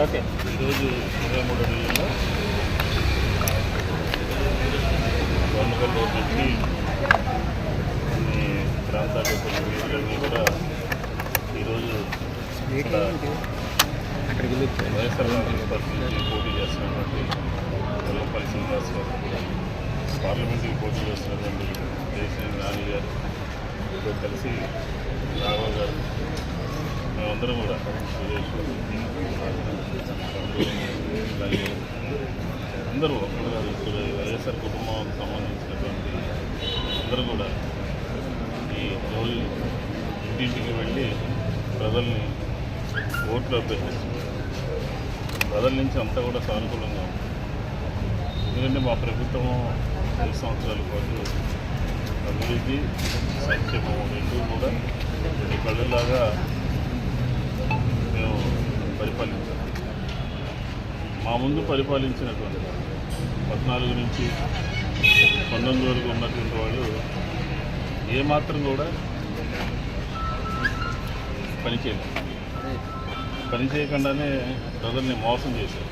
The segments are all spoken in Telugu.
ఓకే. ఈరోజు ఇరవై మూడు డివిజన్లో గవర్నమెంట్ పెట్టి కొన్ని ప్రాంతాల్లో కొన్ని వీధులన్నీ కూడా ఈరోజు వైఎస్ఆర్ కాంగ్రెస్ పార్టీ నుంచి పోటీ చేస్తున్నటువంటి వెల్లంపల్లి శ్రీనివాస్ గారు పార్లమెంట్కి పోటీ చేస్తున్నటువంటి జయశ్రీ నాని గారు కలిసి రాఘవ గారు మేమందరం కూడా అందరూ ఒక్కరు కాదు ఇప్పుడు వైఎస్ఆర్ కుటుంబానికి సంబంధించినటువంటి అందరూ కూడా ఈ రోజు ఇంటింటికి వెళ్ళి ప్రజల్ని ఓట్లు అభ్యర్థిస్తున్నారు. ప్రజల నుంచి అంతా కూడా సానుకూలంగా ఉంది. ఎందుకంటే మా ప్రభుత్వము ఐదు సంవత్సరాల పాటు అభివృద్ధి సంక్షేమం రెండు కూడా ఈ కళ్ళలాగా మేము పరిపాలించాం మా ముందు పరిపాలించినటువంటి పద్నాలుగు నుంచి పంతొమ్మిది వరకు ఉన్నటువంటి వాళ్ళు ఏమాత్రం కూడా పనిచేయలేదు. పని చేయకుండానే ప్రజల్ని మోసం చేశారు.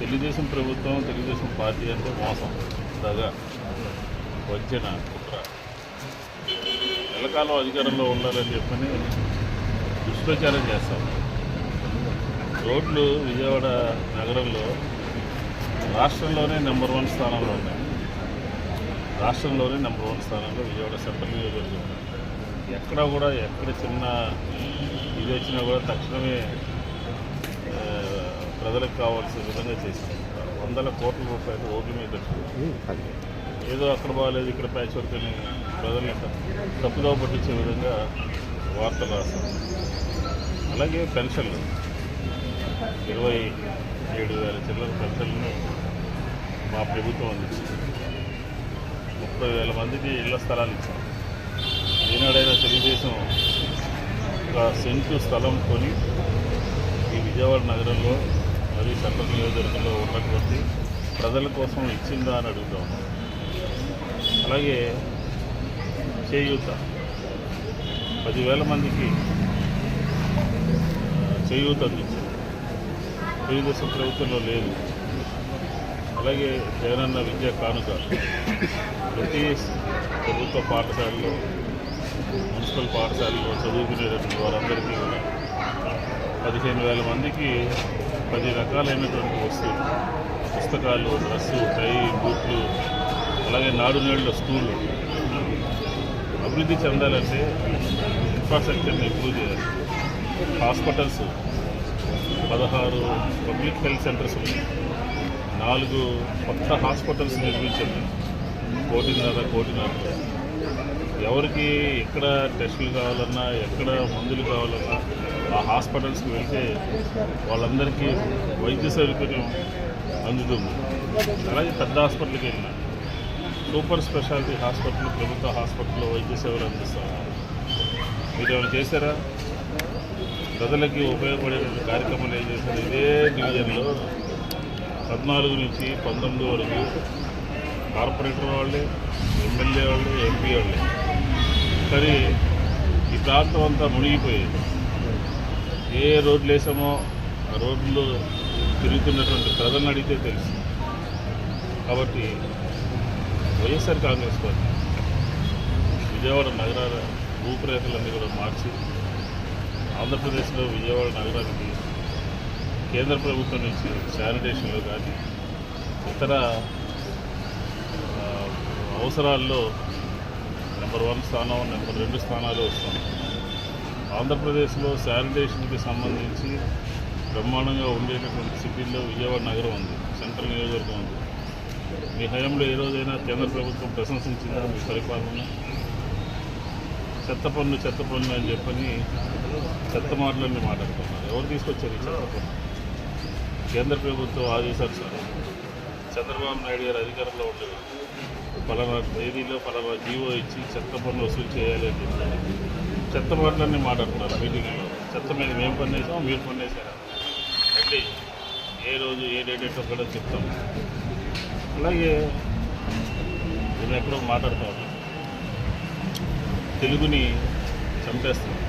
తెలుగుదేశం ప్రభుత్వం తెలుగుదేశం పార్టీ అంటే మోసం. దగా వంచన కుట్ర. ఎల్లకాలం అధికారంలో ఉండాలని చెప్పని దుష్ప్రచారం చేస్తాను రోడ్లు విజయవాడ నగరంలో రాష్ట్రంలోనే నెంబర్ వన్ స్థానంలో ఉన్నాయి. రాష్ట్రంలోనే నెంబర్ వన్ స్థానంలో విజయవాడ సెంట్రల్ నియోజకవర్గం ఎక్కడ కూడా ఎక్కడ చిన్న ఇది వచ్చినా కూడా తక్షణమే ప్రజలకు కావాల్సిన విధంగా చేసింది వందల కోట్ల రూపాయలు రోడ్ల మీద ఏదో అక్కడ బాగాలేదు ఇక్కడ ప్యాచ్ వర్క్ అని ప్రజల్ని తప్పు- తప్పుదోవ పట్టించే విధంగా వార్తలు రాస్తాం అలాగే పెన్షన్లు. ఇరవై ఏడు వేల చిల్లర పెన్షన్లను మా ప్రభుత్వం అందించింది. ముప్పై వేల మందికి ఇళ్ళ స్థలాలు ఇచ్చాం ఈనాడైనా తెలుగుదేశం ఒక సెంటు స్థలం కొని ఈ విజయవాడ నగరంలో మరియు సెంట్రల్ నియోజకవర్గంలో ఉన్నటువంటి ప్రజల కోసం ఇచ్చిందా అని అడుగుతా ఉన్నాం అలాగే చేయూత. పదివేల మందికి చేయూత అందించింది తెలుగుదేశం ప్రభుత్వంలో లేదు. అలాగే జగనన్న విద్యా కానుక. ప్రతి ప్రభుత్వ పాఠశాలలో మున్సిపల్ పాఠశాలలో చదువుకునేటువంటి వారందరికీ కూడా పదిహేను వేల మందికి పది రకాలైనటువంటి వస్తువులు పుస్తకాలు డ్రెస్సు టై బూట్లు అలాగే నాడు నేళ్ళ స్కూళ్ళు అభివృద్ధి చెందాలంటే ఇన్ఫ్రాస్ట్రక్చర్ని ఇంప్రూవ్ చేయాలి. హాస్పిటల్స్ పదహారు పబ్లిక్ హెల్త్ సెంటర్స్ ఉన్నాయి. నాలుగు కొత్త హాస్పిటల్స్ నిర్మించారు. కోటిన్నర కోటిన్నర. ఎవరికి ఎక్కడ టెస్టులు కావాలన్నా ఎక్కడ మందులు కావాలన్నా ఆ హాస్పిటల్స్కి వెళ్తే వాళ్ళందరికీ వైద్య సౌకర్యం అందుతుంది. అలాగే పెద్ద హాస్పిటల్కి వెళ్ళినా సూపర్ స్పెషాలిటీ హాస్పిటల్ ప్రభుత్వ హాస్పిటల్లో వైద్య సేవలు అందిస్తున్నారు. మీరు ఏమైనా చేశారా? ప్రజలకి ఉపయోగపడేటువంటి కార్యక్రమాలు ఏం చేశారు? ఇదే డివిజన్లో పద్నాలుగు నుంచి పంతొమ్మిది వరకు కార్పొరేటర్ వాళ్ళే ఎమ్మెల్యే వాళ్ళు ఎంపీ వాళ్ళే. కానీ ఈ ప్రాంతం అంతా మునిగిపోయేది. ఏ రోడ్లు వేసామో ఆ రోడ్లు తిరుగుతున్నటువంటి ప్రజలను అడిగితే తెలుసు. కాబట్టి వైఎస్ఆర్ కాంగ్రెస్ పార్టీ విజయవాడ నగరాల రూపురేఖలన్నీ కూడా మార్చి ఆంధ్రప్రదేశ్లో విజయవాడ నగరానికి కేంద్ర ప్రభుత్వం నుంచి శానిటేషన్లో కానీ ఇతర అవసరాల్లో నెంబర్ వన్ స్థానం నెంబర్ రెండు స్థానాలు వస్తాం ఆంధ్రప్రదేశ్లో శానిటేషన్కి సంబంధించి బ్రహ్మాండంగా ఉండేటటువంటి సిటీల్లో విజయవాడ నగరం ఉంది సెంట్రల్ నియోజకవర్గం ఉంది. మీ హయాంలో ఏ రోజైనా కేంద్ర ప్రభుత్వం ప్రశంసించిందా మీ పరిపాలన? చెత్త పన్ను చెత్త పన్ను అని చెప్పని చెత్త మాటలన్నీ మాట్లాడుతున్నారు. ఎవరు తీసుకొచ్చారు ఈ చెత్త పన్ను? కేంద్ర ప్రభుత్వం ఆదేశాలు సార్. చంద్రబాబు నాయుడు గారు అధికారంలో ఉండేది పలానా తేదీలో పలానా జీవో ఇచ్చి చెత్త పన్ను వసూలు చేయాలి అని చెప్పారు. చెత్త మాటలన్నీ మాట్లాడుతున్నారు మీటింగ్లో. చెత్త మీద మేము పన్నేసాం మీరు పన్నేసారా రండి ఏ రోజు ఏ డేట్ ఏంటో కూడా చెప్తాం. అలాగే నేను ఎక్కడో మాట్లాడుతూ తెలుగుని చంపేస్తున్నాం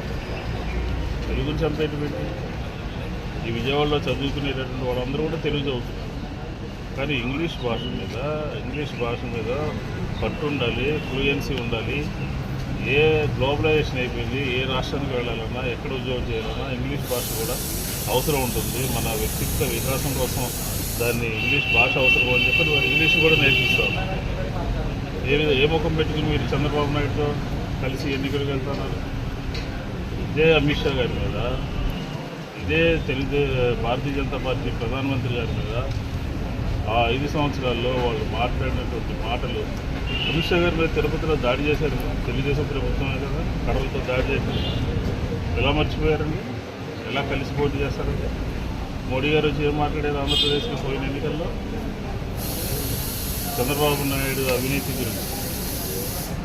తెలుగుని చంపేటువంటి ఈ విజయవాడలో చదువుకునేటటువంటి వాళ్ళందరూ కూడా తెలుగు చదువుతున్నారు. కానీ ఇంగ్లీష్ భాష మీద ఇంగ్లీష్ భాష మీద పట్టు ఉండాలి ఫ్లూయెన్సీ ఉండాలి. ఏ గ్లోబలైజేషన్ అయిపోయింది ఏ రాష్ట్రానికి వెళ్ళాలన్నా ఎక్కడ ఉద్యోగం చేయాలన్నా ఇంగ్లీష్ భాష కూడా అవసరం ఉంటుంది. మన వ్యక్తిత్వ వికాసం కోసం దాన్ని ఇంగ్లీష్ భాష అవసరం అని చెప్పి ఇంగ్లీష్ కూడా నేర్పిస్తాం. ఏ ఏ ముఖం పెట్టుకుని మీరు చంద్రబాబు నాయుడుతో కలిసి ఎన్నికలకు వెళ్తున్నారు ఇదే అమిత్ షా గారి మీద. ఇదే తెలుగు భారతీయ జనతా పార్టీ ప్రధానమంత్రి గారి మీద ఆ ఐదు సంవత్సరాల్లో వాళ్ళు మాట్లాడినటువంటి మాటలు అమిత్ షా గారి మీద తిరుపతిలో దాడి చేశారు. తెలుగుదేశం ప్రభుత్వమే కదా కడవలతో దాడి చేశారు. ఎలా మర్చిపోయారండి? ఎలా కలిసి పోటీ చేస్తారండి? మోడీ గారు వచ్చి ఏం మాట్లాడారు? ఆంధ్రప్రదేశ్కి పోయిన ఎన్నికల్లో? చంద్రబాబు నాయుడు అవినీతి గురించి.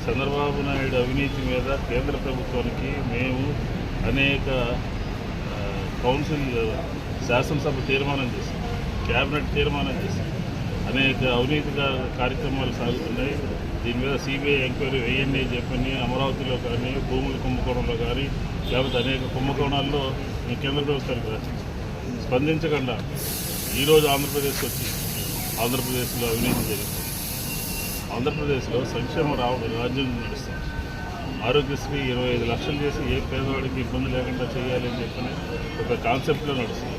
చంద్రబాబు నాయుడు అవినీతి మీద కేంద్ర ప్రభుత్వానికి మేము అనేక కౌన్సిల్ శాసనసభ తీర్మానం చేసి క్యాబినెట్ తీర్మానం చేసి అనేక అవినీతి కార్యక్రమాలు సాగుతున్నాయి. దీని మీద సిబిఐ ఎంక్వైరీ వేయండి అని చెప్పని అమరావతిలో కానీ భూముల కుంభకోణంలో కానీ లేకపోతే అనేక కుంభకోణాల్లో మీ కేంద్ర ప్రభుత్వానికి రాసింది. స్పందించకుండా ఈరోజు ఆంధ్రప్రదేశ్కి వచ్చి ఆంధ్రప్రదేశ్లో అవినీతి జరిగింది. ఆంధ్రప్రదేశ్లో సంక్షేమ రావ రాజ్యం నడుస్తుంది. ఆరోగ్యశ్రీ ఇరవై ఐదు లక్షలు చేసి ఏ పేదవాడికి ఇబ్బంది లేకుండా చేయాలి అని చెప్పని ఒక కాన్సెప్ట్లో నడుస్తుంది.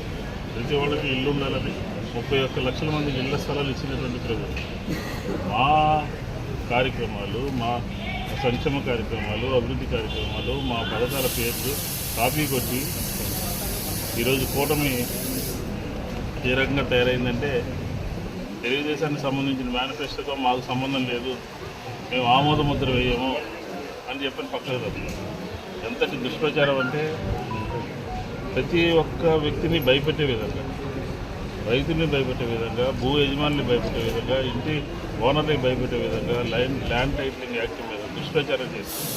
ప్రతి వాళ్ళకి ఇల్లు ఉండాలని ముప్పై ఒక్క లక్షల మందికి ఇళ్ళ స్థలాలు ఇచ్చినటువంటి ప్రభుత్వం. మా కార్యక్రమాలు మా సంక్షేమ కార్యక్రమాలు అభివృద్ధి కార్యక్రమాలు మా పథకాల పేర్లు కాపీ కొట్టి ఈరోజు కూటమి ఏ రకంగా తయారైందంటే తెలుగుదేశానికి సంబంధించిన మేనిఫెస్టోతో మాకు సంబంధం లేదు. మేము ఆమోద ముద్ర వేయము అని చెప్పని పక్కకు ఎంతటి దుష్ప్రచారం అంటే ప్రతి ఒక్క వ్యక్తిని భయపెట్టే విధంగా రైతుని భయపెట్టే విధంగా భూ యజమానిని భయపెట్టే విధంగా ఇంటి ఓనర్ని భయపెట్టే విధంగా లైన్ ల్యాండ్ టైటిలింగ్ యాక్ట్ మీద దుష్ప్రచారం చేస్తుంది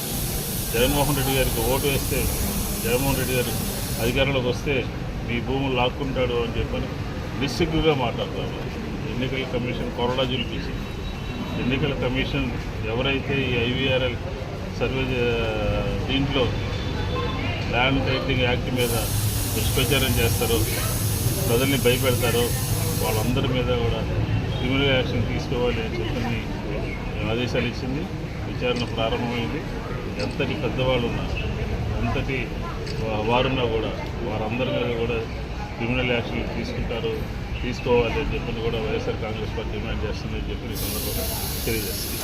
జగన్మోహన్ రెడ్డి గారికి ఓటు వేస్తే జగన్మోహన్ రెడ్డి గారు అధికారంలోకి వస్తే మీ భూములు లాక్కుంటాడు అని చెప్పని నిస్సిగ్గుగా మాట్లాడతారు ఎన్నికల కమిషన్ కొరడా జులిపేసి ఎన్నికల కమిషన్ ఎవరైతే ఈ ఐవీఆర్ఎల్ సర్వే దీంట్లో ల్యాండ్ టైటిలింగ్ యాక్ట్ మీద దుష్ప్రచారం చేస్తారో ప్రజల్ని భయపెడతారో వాళ్ళందరి మీద కూడా క్రిమినల్ యాక్షన్ తీసుకోవాలి అని చెప్పని ఆదేశాలు ఇచ్చింది. విచారణ ప్రారంభమైంది. ఎంతటి పెద్దవాళ్ళు ఉన్నా ఎంతటి వారున్నా కూడా వారందరి మీద కూడా క్రిమినల్ యాక్షన్ తీసుకుంటారు. తీసుకోవాలి అని చెప్పని కూడా వైఎస్ఆర్ కాంగ్రెస్ పార్టీ డిమాండ్ చేస్తుందని చెప్పి ఈ సందర్భంగా తెలియజేస్తుంది.